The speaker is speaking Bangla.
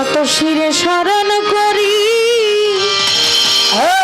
শত শিরে স্মরণ করি। হ্যাঁ।